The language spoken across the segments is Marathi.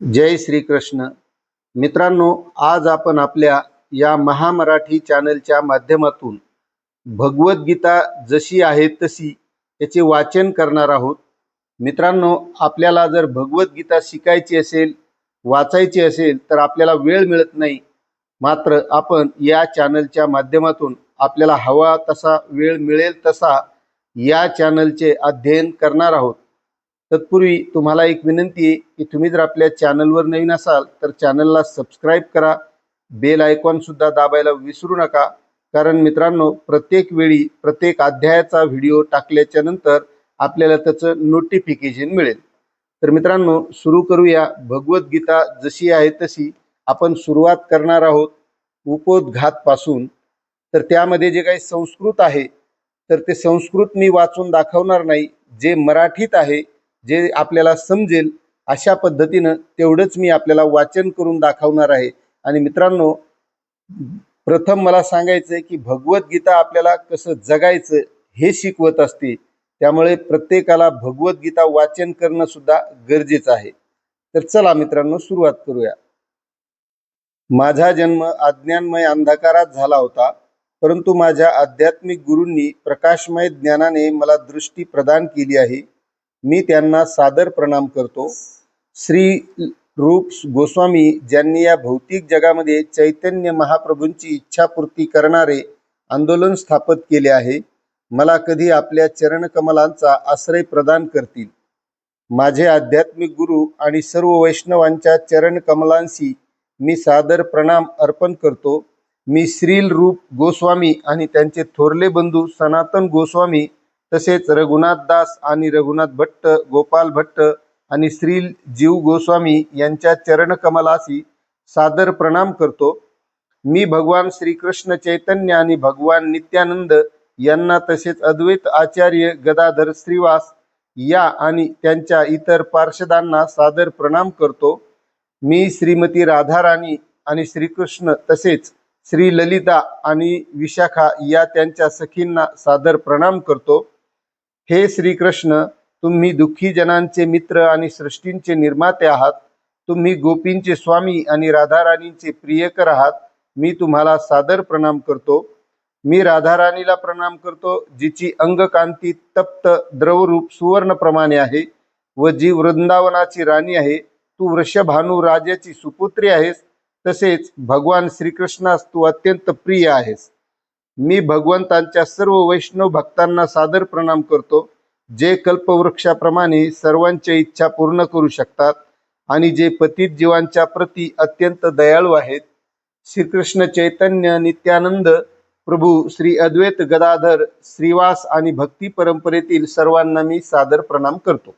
जय श्रीकृष्ण. मित्रांनो आज आपण आपल्या या महामराठी चॅनलच्या माध्यमातून भगवद्गीता जशी आहे तशी याचे वाचन करणार आहोत. मित्रांनो आपल्याला जर भगवद्गीता शिकायची असेल वाचायची असेल तर आपल्याला वेळ मिळत नाही. मात्र आपण या चॅनलच्या माध्यमातून आपल्याला हवा तसा वेळ मिळेल तसा या चॅनलचे अध्ययन करणार आहोत. तत्पूर्वी तुम्हाला एक विनंती आहे की तुम्ही जर आपल्या चॅनलवर नवीन असाल तर चॅनलला सबस्क्राईब करा. बेल आयकॉन सुद्धा दाबायला विसरू नका. कारण मित्रांनो प्रत्येक वेळी प्रत्येक अध्यायाचा व्हिडिओ टाकल्याच्या नंतर आपल्याला त्याचं नोटिफिकेशन मिळेल. तर मित्रांनो सुरू करूया. भगवद्गीता जशी आहे तशी आपण सुरुवात करणार आहोत उपोद्घातपासून तर त्यामध्ये जे काही संस्कृत आहे तर ते संस्कृत मी वाचून दाखवणार नाही. जे मराठीत आहे जे आपल्याला समजेल अशा पद्धतीनं तेवढंच मी आपल्याला वाचन करून दाखवणार आहे. आणि मित्रांनो प्रथम मला सांगायचं आहे की भगवद्गीता आपल्याला कसं जगायचं हे शिकवत असते. त्यामुळे प्रत्येकाला भगवद्गीता वाचन करणं सुद्धा गरजेचं आहे. तर चला मित्रांनो सुरुवात करूया. माझा जन्म अज्ञानमय अंधकारात झाला होता परंतु माझ्या आध्यात्मिक गुरूंनी प्रकाशमय ज्ञानाने मला दृष्टी प्रदान केली आहे. मी त्यांना सादर प्रणाम करतो. श्री रूप गोस्वामी ज्यांनी या भौतिक जगामध्ये चैतन्य महाप्रभूंची इच्छापूर्ती करणारे आंदोलन स्थापित केले आहे मला कधी आपल्या चरणकमलांचा आश्रय प्रदान करतील. माझे आध्यात्मिक गुरु आणि सर्व वैष्णवांच्या चरणकमलांशी मी सादर प्रणाम अर्पण करतो. मी श्रील रूप गोस्वामी आणि त्यांचे थोरले बंधू सनातन गोस्वामी तसेच रघुनाथ दास आणि रघुनाथ भट्ट गोपाल भट्ट आणि श्री जीव गोस्वामी यांच्या चरणकमलाशी सादर प्रणाम करतो. मी भगवान श्रीकृष्ण चैतन्य आणि भगवान नित्यानंद यांना तसेच अद्वैत आचार्य गदाधर श्रीवास या आणि त्यांच्या इतर पार्षदांना सादर प्रणाम करतो. मी श्रीमती राधाराणी आणि श्रीकृष्ण तसेच श्री ललिता आणि विशाखा या त्यांच्या सखींना सादर प्रणाम करतो. हे श्रीकृष्ण तुम्ही दुःखी जनांचे मित्र आणि सृष्टींचे निर्माते आहात. तुम्ही गोपींचे स्वामी आणि राधाराणींचे प्रियकर आहात. मी तुम्हाला सादर प्रणाम करतो. मी राधाराणीला प्रणाम करतो जिची अंगकांती तप्त द्रवरूप सुवर्णप्रमाणे आहे व जी वृंदावनाची राणी आहे. तू वृषभानू राजाची सुपुत्री आहेस. तसेच भगवान श्रीकृष्णास तू अत्यंत प्रिय आहेस. मी भगवंतांच्या सर्व वैष्णव भक्तांना सादर प्रणाम करतो. जे कल्पवृक्षाप्रमाणे सर्वांच्या इच्छा पूर्ण करू शकतात आणि जे पतित जीवांच्या प्रती अत्यंत दयाळू आहेत. श्रीकृष्ण चैतन्य नित्यानंद प्रभू श्री अद्वैत गदाधर श्रीवास आणि भक्ती परंपरेतील सर्वांना मी सादर प्रणाम करतो.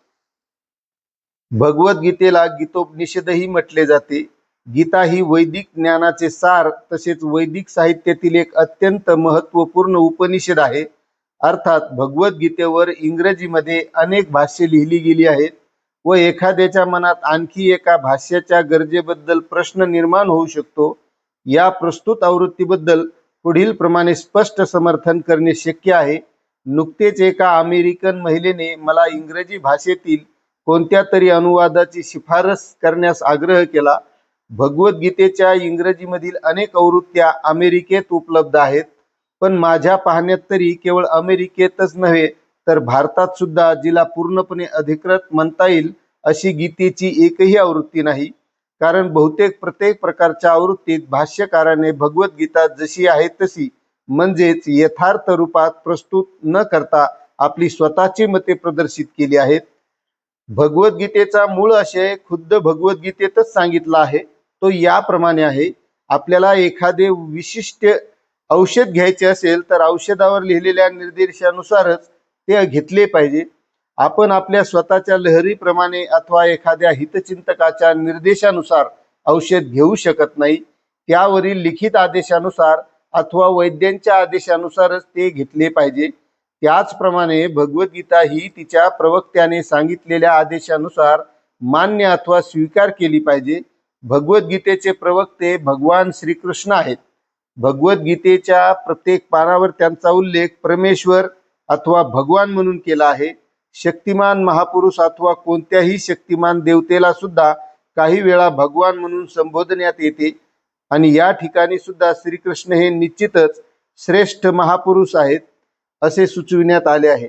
भगवद्गीतेला गीतोपनिषदही म्हटले जाते. गीता ही वैदिक ज्ञानाचे सार तसेच वैदिक साहित्यातील एक अत्यंत महत्त्वपूर्ण उपनिषद आहे. अर्थात भगवद्गीतेवर इंग्रजीमध्ये अनेक भाष्य लिहिली गेली आहेत व एखाद्याच्या मनात आणखी एका भाष्याच्या गरजेबद्दल प्रश्न निर्माण होऊ शकतो. या प्रस्तुत आवृत्तीबद्दल पुढील प्रमाणे स्पष्ट समर्थन करणे शक्य आहे. नुकतेच एका अमेरिकन महिलेने मला इंग्रजी भाषेतील कोणत्या तरी अनुवादाची शिफारस करण्यास आग्रह केला. भगवद्गीतेच्या इंग्रजीमधील अनेक आवृत्त्या अमेरिकेत उपलब्ध आहेत पण माझ्या पाहण्यात तरी केवळ अमेरिकेतच नव्हे तर भारतात सुद्धा जिला पूर्णपणे अधिकृत म्हणता येईल अशी गीतेची एकही आवृत्ती नाही. कारण बहुतेक प्रत्येक प्रकारच्या आवृत्तीत भाष्यकाराने भगवद्गीता जशी आहे तशी म्हणजेच यथार्थ रूपात प्रस्तुत न करता आपली स्वतःची मते प्रदर्शित केली आहेत. भगवद्गीतेचा मूळ आशय खुद्द भगवद्गीतेतच सांगितला आहे. तो याप्रमाणे आहे. आपल्याला एखादे विशिष्ट औषध घ्यायचे असेल तर औषधावर लिहिलेल्या निर्देशानुसारच ते घेतले पाहिजे. आपण आपल्या स्वतःच्या लहरीप्रमाणे अथवा एखाद्या हितचिंतकाच्या निर्देशानुसार औषध घेऊ शकत नाही. त्यावरील लिखित आदेशानुसार अथवा वैद्यांच्या आदेशानुसारच ते घेतले पाहिजे. त्याचप्रमाणे भगवद्गीता ही तिच्या प्रवक्त्याने सांगितलेल्या आदेशानुसार मान्य अथवा स्वीकार केली पाहिजे. भगवद्गीतेचे प्रवक्ते भगवान श्रीकृष्ण आहेत. भगवद्गीतेच्या प्रत्येक पानावर त्यांचा उल्लेख परमेश्वर अथवा भगवान म्हणून केला आहे. शक्तिमान महापुरुष अथवा कोणत्याही शक्तिमान देवतेला सुद्धा काही वेळा भगवान म्हणून संबोधण्यात येते. आणि या ठिकाणी सुद्धा श्रीकृष्ण हे निश्चितच श्रेष्ठ महापुरुष आहेत असे सुचविण्यात आले आहे.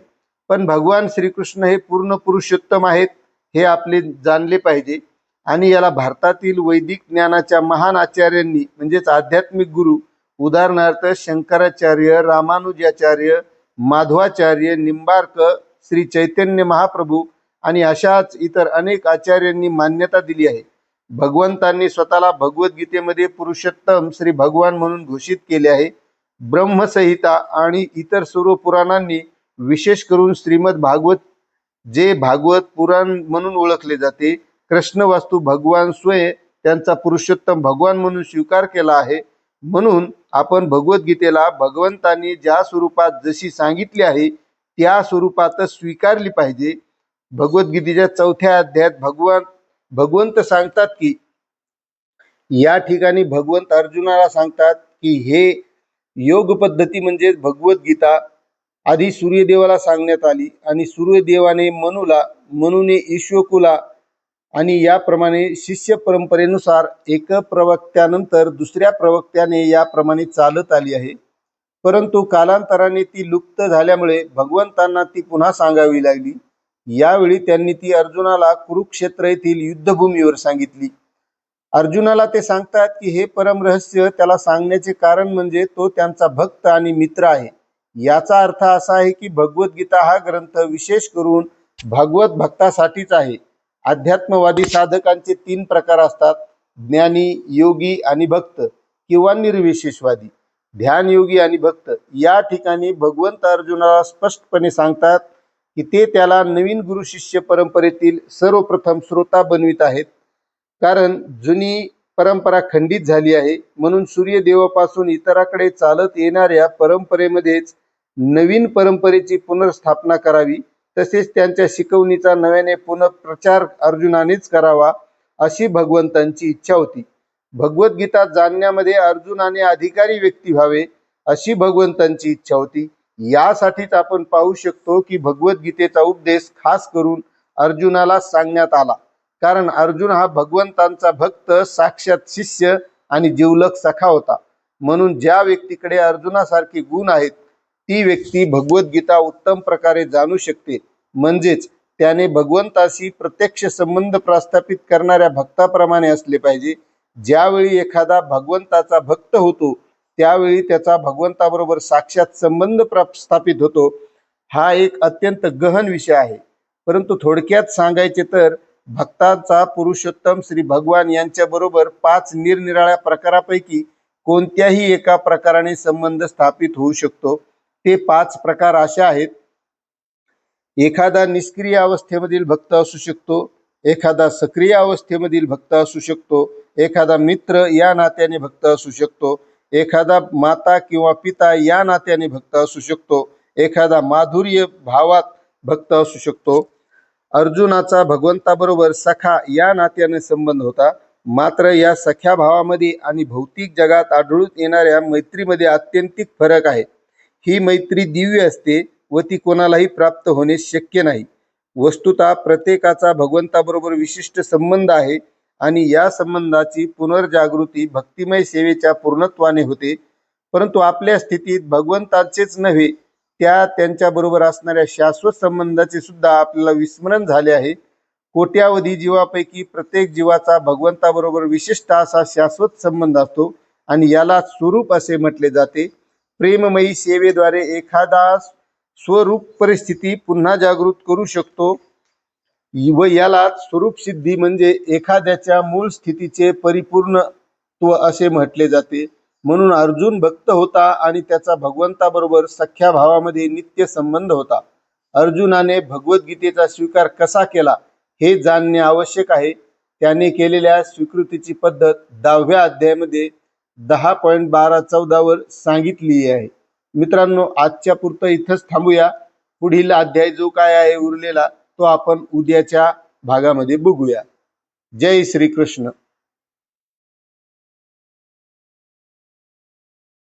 पण भगवान श्रीकृष्ण हे पूर्ण पुरुषोत्तम आहेत हे आपले जाणले पाहिजे. आणि याला भारतातील वैदिक ज्ञानाच्या महान आचार्यांनी म्हणजेच आध्यात्मिक गुरु उदाहरणार्थ शंकराचार्य रामानुजाचार्य माधवाचार्य निंबार्क श्री चैतन्य महाप्रभू आणि अशाच इतर अनेक आचार्यांनी मान्यता दिली आहे. भगवंतांनी स्वतःला भगवद्गीतेमध्ये पुरुषोत्तम श्री भगवान म्हणून घोषित केले आहे. ब्रह्मसंहिता आणि इतर सर्व पुराणांनी विशेष करून श्रीमद भागवत जे भागवत पुराण म्हणून ओळखले जाते कृष्ण वास्तू भगवान स्वयं त्यांचा पुरुषोत्तम भगवान म्हणून स्वीकार केला आहे. म्हणून आपण भगवद्गीतेला भगवंतांनी ज्या स्वरूपात जशी सांगितली आहे त्या स्वरूपातच स्वीकारली पाहिजे. भगवद्गीतेच्या चौथ्या अध्यायात भगवान भगवंत सांगतात की या ठिकाणी भगवंत अर्जुनाला सांगतात की हे योग पद्धती म्हणजे भगवद्गीता. आधी सूर्यदेवाला सांगण्यात आली आणि सूर्यदेवाने मनुला मनुने ईश्वकुला आणि याप्रमाणे शिष्य परंपरेनुसार एक प्रवक्त्यानंतर दुसऱ्या प्रवक्त्याने याप्रमाणे चालत आली आहे. परंतु कालांतराने ती लुप्त झाल्यामुळे भगवंतांना ती पुन्हा सांगावी लागली. यावेळी त्यांनी ती अर्जुनाला कुरुक्षेत्र येथील युद्धभूमीवर सांगितली. अर्जुनाला ते सांगतात की हे परम रहस्य त्याला सांगण्याचे कारण म्हणजे तो त्यांचा भक्त आणि मित्र आहे. याचा अर्थ असा आहे की भगवद्गीता हा ग्रंथ विशेष करून भागवत भक्तासाठीच आहे. अध्यात्मवादी साधकांचे तीन प्रकार असतात. ज्ञानी योगी आणि भक्त किंवा निर्विशेषवादी. ध्यान योगी आणि भक्त या ठिकाणी भगवंत अर्जुनाला स्पष्टपणे सांगतात की ते त्याला नवीन गुरु शिष्य परंपरेतील सर्वप्रथम श्रोता बनवित आहेत. कारण जुनी परंपरा खंडित झाली आहे. म्हणून सूर्यदेवापासून इतराकडे चालत येणाऱ्या परंपरेमध्येच नवीन परंपरेची पुनर्स्थापना करावी. तसेच त्यांच्या शिकवणीचा नव्याने पुनप्रचार अर्जुनानेच करावा अशी भगवंतांची इच्छा होती. भगवद्गीता जाणण्यामध्ये अर्जुनाने अधिकारी व्यक्ती व्हावे अशी भगवंतांची इच्छा होती. यासाठीच आपण पाहू शकतो की भगवद्गीतेचा उपदेश खास करून अर्जुनाला सांगण्यात आला. कारण अर्जुन हा भगवंतांचा भक्त साक्षात शिष्य आणि जिवलक सखा होता. म्हणून ज्या व्यक्तीकडे अर्जुनासारखे गुण आहेत ती व्यक्ती भगवद्गीता उत्तम प्रकारे जाणू शकते. म्हणजेच त्याने भगवंताशी प्रत्यक्ष संबंध प्रस्थापित करणाऱ्या भक्ताप्रमाणे असले पाहिजे. ज्यावेळी एखादा भगवंताचा भक्त होतो त्यावेळी त्याचा भगवंताबरोबर साक्षात संबंध प्रस्थापित होतो. हा एक अत्यंत गहन विषय आहे. परंतु थोडक्यात सांगायचे तर भक्तांचा पुरुषोत्तम श्री भगवान यांच्याबरोबर पाच निरनिराळ्या प्रकारापैकी कोणत्याही एका प्रकाराने संबंध स्थापित होऊ शकतो. ते पाच प्रकार असे आहेत. एखादा निष्क्रिय अवस्थेमधील भक्त असू शकतो एखादा सक्रिय अवस्थेमधील भक्त असू शकतो एखादा मित्र या नात्याने भक्त असू शकतो एखादा माता किंवा पिता या नात्याने भक्त असू शकतो एखादा माधुर्य भावात भक्त असू शकतो. अर्जुनाचा भगवंताबरोबर सखा या नात्याने संबंध होता. मात्र या सख्या भावामध्ये आणि भौतिक जगात आढळून येणाऱ्या मैत्रीमध्ये आत्यंतिक फरक आहे. ही मैत्री दिव्य असते व ती कोणालाही प्राप्त होणे शक्य नाही. वस्तुता प्रत्येकाचा भगवंताबरोबर विशिष्ट संबंध आहे आणि या संबंधाची पुनर्जागृती भक्तिमय सेवेच्या पूर्णत्वाने होते. परंतु आपल्या स्थितीत भगवंताचेच नव्हे त्या त्यांच्याबरोबर असणाऱ्या शाश्वत संबंधाचे सुद्धा आपल्याला विस्मरण झाले आहे. कोट्यावधी जीवापैकी प्रत्येक जीवाचा भगवंताबरोबर विशिष्ट असा शाश्वत संबंध असतो आणि याला स्वरूप असे म्हटले जाते. प्रेममयी सेवेद्वारे एखादा स्वरूप परिस्थिती पुन्हा जागृत करू शकतो. व याला स्वरूप सिद्धी म्हणजे एखाद्याच्या मूळ स्थितीचे परिपूर्णत्व असे म्हटले जाते. म्हणून अर्जुन भक्त होता आणि त्याचा भगवंताबरोबर सख्या भावामध्ये नित्य संबंध होता. अर्जुनाने भगवद्गीतेचा स्वीकार कसा केला हे जाणणे आवश्यक आहे. त्याने केलेल्या स्वीकृतीची पद्धत दहाव्या अध्यायामध्ये दहा पॉईंट बारा चौदावर सांगितली आहे. मित्रांनो आजच्या पुरतं इथंच थांबूया. पुढील अध्याय जो काय आहे उरलेला तो आपण उद्याच्या भागामध्ये बघूया. जय श्रीकृष्ण.